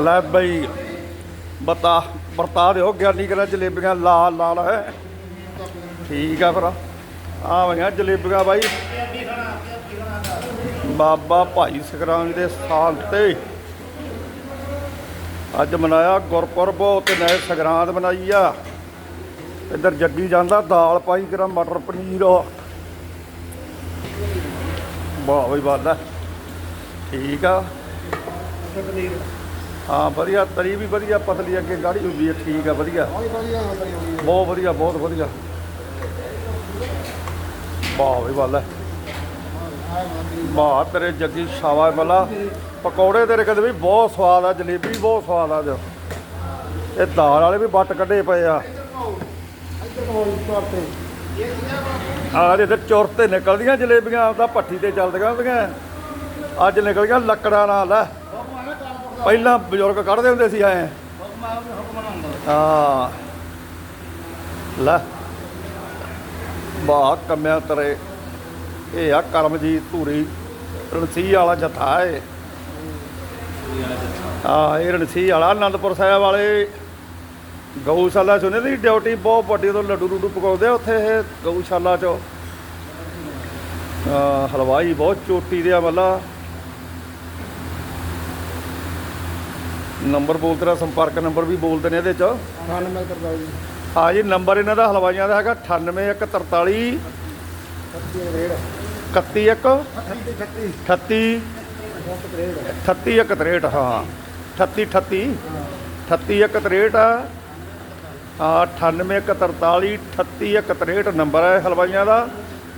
ਲੈ ਬਈ, ਬਤਾ, ਵਰਤਾ ਦਿਓ ਗਿਆਨੀ ਕਹਿੰਦਾ ਜਲੇਬੀਆਂ ਲਾਲ ਲਾਲ ਹੈ ਠੀਕ ਆ ਫਿਰ। ਆ ਵਈਆਂ ਜਲੇਬੀਆਂ ਬਾਈ। ਬਾਬਾ ਭਾਈ ਸਖਰਾਮ ਦੇ ਸਾਲ ਤੇ। ਅੱਜ ਮਨਾਇਆ ਗੁਰਪੁਰਬ, ਤੇ ਨਏ ਸਗਰਾਂਦ ਮਨਾਈ ਆ। ਇੱਧਰ ਜੱਗੀ ਜਾਂਦਾ, ਦਾਲ ਪਾਈ ਕਰਾ ਮਟਰ ਪਨੀਰ। ਵਾਹ ਬਈ ਵਾਦਾ ਠੀਕ ਆ। ਹਾਂ ਵਧੀਆ ਤਰੀ ਵੀ ਵਧੀਆ ਪਤਲੀ ਅੱਗੇ ਗਾੜੀ ਹੁੰਦੀ ਹੈ ਠੀਕ ਆ ਵਧੀਆ। ਬਹੁਤ ਵਧੀਆ ਬਹੁਤ ਵਧੀਆ। ਵਾਹ ਬਈ ਵਾਲਾ ਵਾਹ ਤੇਰੇ ਜੱਗੀ ਸ਼ਾਵਾ ਬੱਲਾ ਪਕੌੜੇ ਤੇਰੇ ਕਦੇ ਵੀ ਬਹੁਤ ਸਵਾਦ ਆ ਜਲੇਬੀ ਵੀ ਬਹੁਤ ਸਵਾਦ ਆ ਇਹ ਦਾਲ ਵਾਲੇ ਵੀ ਵੱਟ ਕੱਢੇ ਪਏ ਆ। ਆ ਚੁਰ ਤੇ ਨਿਕਲਦੀਆਂ ਜਲੇਬੀਆਂ ਆਪਦਾ ਭੱਠੀ ਤੇ ਚੱਲਦੀਆਂ ਹੁੰਦੀਆਂ। ਅੱਜ ਨਿਕਲ ਗਿਆ ਲੱਕੜਾਂ ਨਾਲ ਲੈ। ਪਹਿਲਾਂ ਬਜ਼ੁਰਗ ਕੱਢਦੇ ਹੁੰਦੇ ਸੀ ਐ। ਹਾਂ। ਲੈ। ਬਾਹ ਕੰਮਿਆ ਤਰੇ। ਇਹ ਆ ਕਰਮਜੀਤ ਧੂਰੀ। ਰਣਸੀ ਵਾਲਾ ਜਥਾ ਏ ਹਾਂ, ਇਹ ਰਣਸੀ ਵਾਲਾ ਆਨੰਦਪੁਰ ਸਾਹਿਬ ਵਾਲੇ। ਗਊਸ਼ਾਲਾ ਚ ਉਹਨਾਂ ਦੀ ਡਿਊਟੀ ਬਹੁਤ ਵੱਡੀ, ਉਦੋਂ ਲੱਡੂ ਲੁੱਡੂ ਪਕਾਉਂਦੇ ਆ ਉੱਥੇ ਇਹ ਗਊਸ਼ਾਲਾ ਚ। ਹਲਵਾਈ ਬਹੁਤ ਚੋਟੀ ਦੇ ਆ ਮੱਲਾ। ਨੰਬਰ ਬੋਲ ਤੇਰਾ ਸੰਪਰਕ ਨੰਬਰ ਵੀ ਬੋਲਦੇ ਨੇ ਇਹਦੇ ਚ। ਹਾਂ ਜੀ ਨੰਬਰ ਇਹਨਾਂ ਦਾ ਹਲਵਾਈਆਂ ਦਾ ਹੈਗਾ 98143 31 38 38 ਹਾਂ। 38 38 38 61 ਆ ਹਾਂ। 9843 38 61 ਨੰਬਰ ਹੈ ਹਲਵਾਈਆਂ ਦਾ।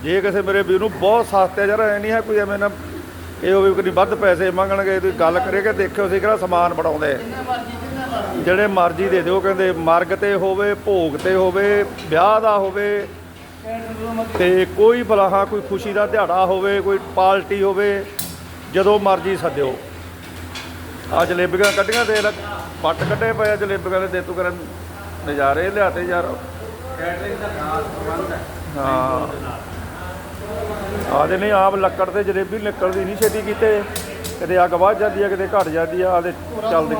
ਜੇ ਕਿਸੇ ਮੇਰੇ ਵੀਰ ਨੂੰ ਬਹੁਤ ਸਸਤੇ ਐ ਨਹੀਂ ਹੈ ਕੋਈ ਐਵੇਂ ਨਾ ਇਹ ਹੋਵੇ ਕਿ ਵੱਧ ਪੈਸੇ ਮੰਗਣਗੇ ਤੁਸੀਂ ਗੱਲ ਕਰੇਗਾ ਦੇਖਿਓ ਸੀ ਕਿਹੜਾ ਸਮਾਨ ਬਣਾਉਂਦੇ। ਜਿਹੜੇ ਮਰਜ਼ੀ ਦੇ ਦਿਓ ਕਹਿੰਦੇ ਮਰਗ ਤੇ ਹੋਵੇ ਭੋਗ ਤੇ ਹੋਵੇ ਵਿਆਹ ਦਾ ਹੋਵੇ ਤੇ ਕੋਈ ਫਲਾਹਾ ਕੋਈ ਖੁਸ਼ੀ ਦਾ ਦਿਹਾੜਾ ਹੋਵੇ ਕੋਈ ਪਾਰਟੀ ਹੋਵੇ ਜਦੋਂ ਮਰਜ਼ੀ ਸੱਦਿਓ। ਆ ਜਲੇਬੀਆਂ ਕੱਢੀਆਂ ਤੇ ਲੈ ਪੱਟ ਕੱਢੇ ਪਏ ਜਲੇਬੀਆਂ ਦੇ ਦੇ ਤੂੰ ਕਰਨ ਨਜ਼ਾਰੇ ਲਿਆਤੇ ਯਾਰ। ਹਾਂ। ਆਦੇ ਨਹੀਂ, ਆਪ ਲੱਕੜ ਤੇ ਜਲੇਬੀ ਨਿਕਲਦੀ ਨਹੀਂ, ਛੇਤੀ ਕੀਤੇ। ਕਦੇ ਅੱਗ ਵੱਧ ਜਾਂਦੀ ਆ, ਕਿਤੇ ਘਟ ਜਾਂਦੀ ਆ ਆਦੇ ਚੱਲਦੀ।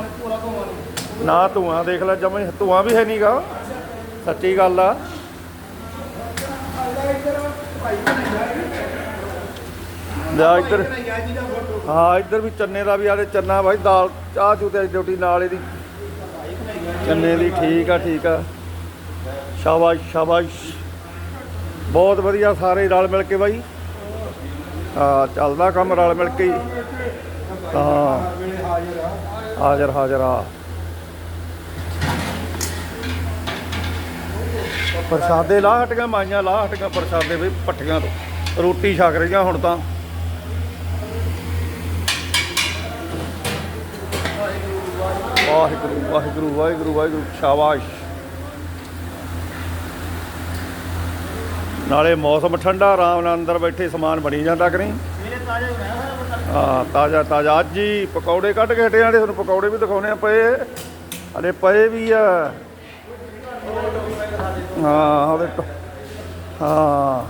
ਨਾ ਧੂਆਂ, ਦੇਖ ਲੈ ਜਮੇ ਧੂਆਂ ਵੀ ਹੈ ਨਹੀਂਗਾ ਸੱਚੀ ਗੱਲ ਆ। ਲੈ ਇੱਧਰ, ਹਾਂ, ਇੱਧਰ ਵੀ ਚੰਨੇ ਦਾ ਵੀ ਆਦੇ ਚੰਨਾ ਭਾਈ ਦਾਲ, ਚਾਹ ਚੂ ਤੇ ਡਿਊਟੀ ਨਾਲ ਇਹਦੀ। ਚੰਨੇ ਦੀ ਠੀਕ ਆ ਠੀਕ ਆ। ਸ਼ਾਬਾਸ਼ ਸ਼ਾਬਾਸ਼। ਬਹੁਤ ਵਧੀਆ ਸਾਰੇ ਰਲ ਮਿਲ ਕੇ ਬਾਈ। ਹਾਂ, ਚੱਲਦਾ ਕੰਮ ਰਲ ਮਿਲ ਕੇ ਹੀ। ਹਾਂ, ਹਾਜ਼ਰ ਹਾਜ਼ਰ ਆ ਪ੍ਰਸ਼ਾਦੇ ਲਾਹ ਹਟੀਆਂ ਮਾਈਆਂ ਲਾਹ ਹਟੀਆਂ ਪ੍ਰਸ਼ਾਦੇ ਵੀ ਪੱਠੀਆਂ ਤੋਂ। ਰੋਟੀ ਛਕ ਰਹੀਆਂ ਹੁਣ ਤਾਂ। ਵਾਹਿਗੁਰੂ ਵਾਹਿਗੁਰੂ ਵਾਹਿਗੁਰੂ ਵਾਹਿਗੁਰੂ, ਸ਼ਾਬਾਸ਼। ਨਾਲੇ ਮੌਸਮ ਠੰਡਾ ਆਰਾਮ ਨਾਲ ਅੰਦਰ ਬੈਠੇ ਸਮਾਨ ਬਣੀ ਜਾਂਦਾ ਕਿ ਨਹੀਂ? ਹਾਂ ਤਾਜ਼ਾ ਤਾਜ਼ਾ। ਅੱਜ ਹੀ ਪਕੌੜੇ ਕੱਢ ਕੇ ਹਟੇ ਆਂ ਤੇ ਤੁਹਾਨੂੰ ਪਕੌੜੇ ਵੀ ਦਿਖਾਉਣੇ ਆ ਪਏ। ਹਲੇ ਪਏ ਵੀ ਆ। ਹਾਂ ਟ- ਹਾਂ।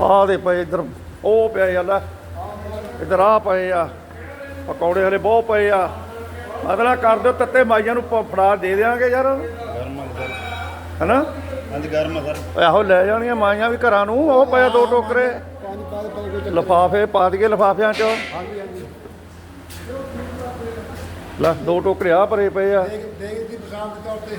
ਆਹ ਦੇ ਪਏ ਇੱਧਰ। ਉਹ ਪਿਆ ਯਾਲਾ ਇੱਧਰ ਆ ਪਏ ਆ। ਪਕੌੜੇ ਹਲੇ ਬਹੁਤ ਪਏ ਆ। ਅਗਲਾ ਕਰ ਦਿਓ ਤੱਤੇ ਮਾਈਆਂ ਨੂੰ ਪ- ਫੜਾ ਦੇ ਦਿਆਂਗੇ ਯਾਰ। ਗਰਮ ਆ ਸਰ। ਹੈਨਾ? ਹਾਂਜੀ ਗਰਮ ਆ ਸਰ। ਆਹੋ ਲੈ ਜਾਣੀਆਂ ਮਾਈਆਂ ਵੀ ਘਰਾਂ ਨੂੰ ਉਹ ਪਏ ਦੋ ਟੋਕਰੇ। ਲਫਾਫੇ ਪਾ ਦਈਏ ਲਫਾਫਿਆਂ 'ਚ। ਲੈ ਦੋ ਟੋਕਰੇ ਆ ਭਰੇ ਪਏ ਆ। ਦੇਖ ਦੇਖ ਦੀ ਪਸੰਦ ਤੌਰ ਤੇ।